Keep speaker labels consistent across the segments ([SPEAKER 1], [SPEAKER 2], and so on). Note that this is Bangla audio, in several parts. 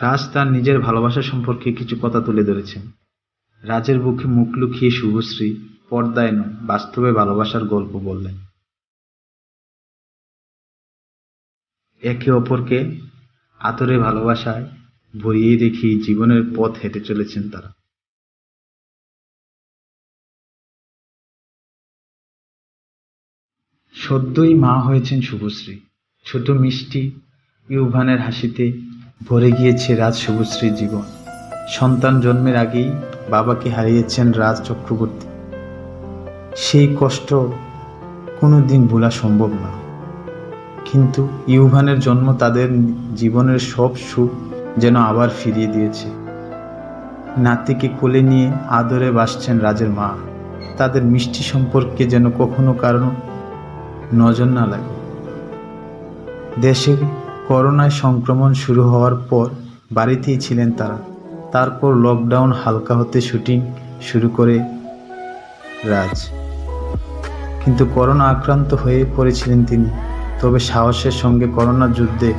[SPEAKER 1] রাজ তার নিজের ভালোবাসা সম্পর্কে কিছু কথা তুলে ধরেছেন। রাজের বুকে মুখ লুকিয়ে শুভশ্রী পর্দায় নয়, বাস্তবে ভালোবাসার গল্প বললেন। একে অপরকে আতরে ভালোবাসায় ভরিয়ে রেখেই জীবনের পথ হেঁটে চলেছেন তারা। সদ্যই মা হয়েছেন শুভশ্রী। ছোট মিষ্টি, ইউভানের হাসিতে ভরে গিয়েছে রাজ শুভশ্রীর জীবন। সন্তান জন্মের আগেই বাবাকে হারিয়েছেন রাজ চক্রবর্তী। সেই কষ্ট কোনো দিন ভোলা সম্ভব না। কিন্তু ইউভানের জন্ম তাদের জীবনের সব সুখ যেন আবার ফিরিয়ে দিয়েছে। নাতিকে কোলে নিয়ে আদরে বাসছেন রাজের মা। তাদের মিষ্টি সম্পর্কে যেন কখনো কারণ নজর না লাগে। দেশে করোনায় সংক্রমণ শুরু হওয়ার পর বাড়িতেই ছিলেন তারা। তারপর লকডাউন হালকা হতে শুটিং শুরু করে রাজ। কিন্তু করোনা আক্রান্ত হয়ে পড়েছিলেন তিনি। তবে সাহসের সঙ্গে করোনা যুদ্ধে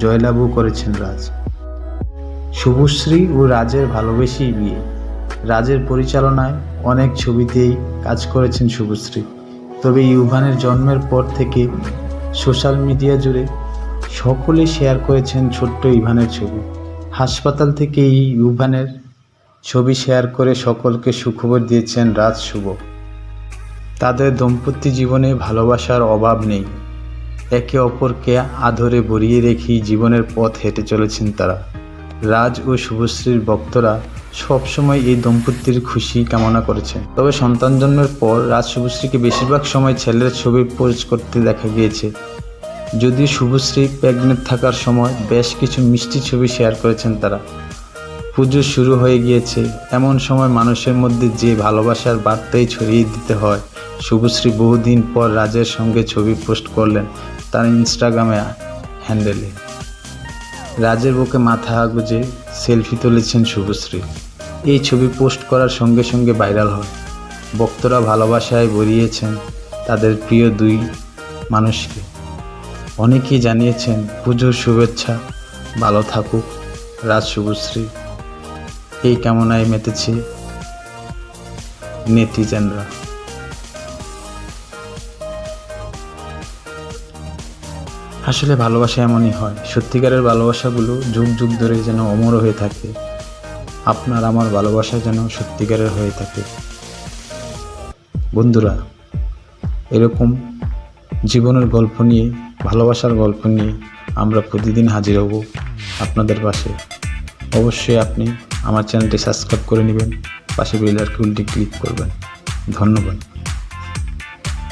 [SPEAKER 1] জয়লাভও করেছেন রাজ। শুভশ্রী ও রাজের ভালোবেসেই বিয়ে। রাজের পরিচালনায় অনেক ছবিতেই কাজ করেছেন শুভশ্রী। তবে ইউভানের জন্মের পর থেকে সোশ্যাল মিডিয়া জুড়ে সকলে শেয়ার করেছেন ছোট্ট ইভানের ছবি। হাসপাতাল থেকে এই ইভানের ছবি শেয়ার করে সকলকে সুখবর দিয়েছেন রাজ শুভ। তাদের দম্পতি জীবনে ভালোবাসার অভাব নেই। একে অপরকে আদরে ভরিয়ে রেখেই জীবনের পথ হেঁটে চলেছেন তারা। রাজ ও শুভশ্রীর ভক্তরা সবসময় এই দম্পতির খুশি কামনা করেছেন। তবে সন্তান জন্মের পর রাজ শুভশ্রীকে বেশিরভাগ সময় ছেলের ছবি পোস্ট করতে দেখা গিয়েছে। যদিও শুভশ্রী প্রেগনেন্ট থাকার সময় বেশ কিছু মিষ্টি ছবি শেয়ার করেছেন তারা। পুজো শুরু হয়ে গিয়েছে, এমন সময় মানুষের মধ্যে যে ভালোবাসার বার্তাই ছড়িয়ে দিতে হয়, শুভশ্রী বহুদিন পর রাজের সঙ্গে ছবি পোস্ট করলেন তার ইনস্টাগ্রামে হ্যান্ডেলে। রাজের বুকে মাথা গুজে সেলফি তুলেছেন শুভশ্রী। এই ছবি পোস্ট করার সঙ্গে সঙ্গে ভাইরাল হয়। ভক্তরা ভালোবাসায় ভরিয়েছেন তাদের প্রিয় দুই মানুষকে। অনেকেই জানিয়েছেন পুজোর শুভেচ্ছা, ভালো থাকুক রাজ শুভশ্রী। এই কামনায় মেতেছে নেটিজেনরা। আসলে ভালোবাসা এমনই হয়, সত্যিকারের ভালোবাসাগুলো যুগ যুগ ধরে যেন অমর হয়ে থাকে। আপনার আমার ভালোবাসা যেন সত্যিকারের হয়ে থাকে। বন্ধুরা, এরকম জীবনের গল্প নিয়ে ভালোবাসার গল্প নিয়ে আমরা প্রতিদিন হাজির হব আপনাদের পাশে। অবশ্যই আপনি আমার চ্যানেলটি সাবস্ক্রাইব করে নেবেন, পাশে বেল আইকনটি ক্লিক করবেন। ধন্যবাদ।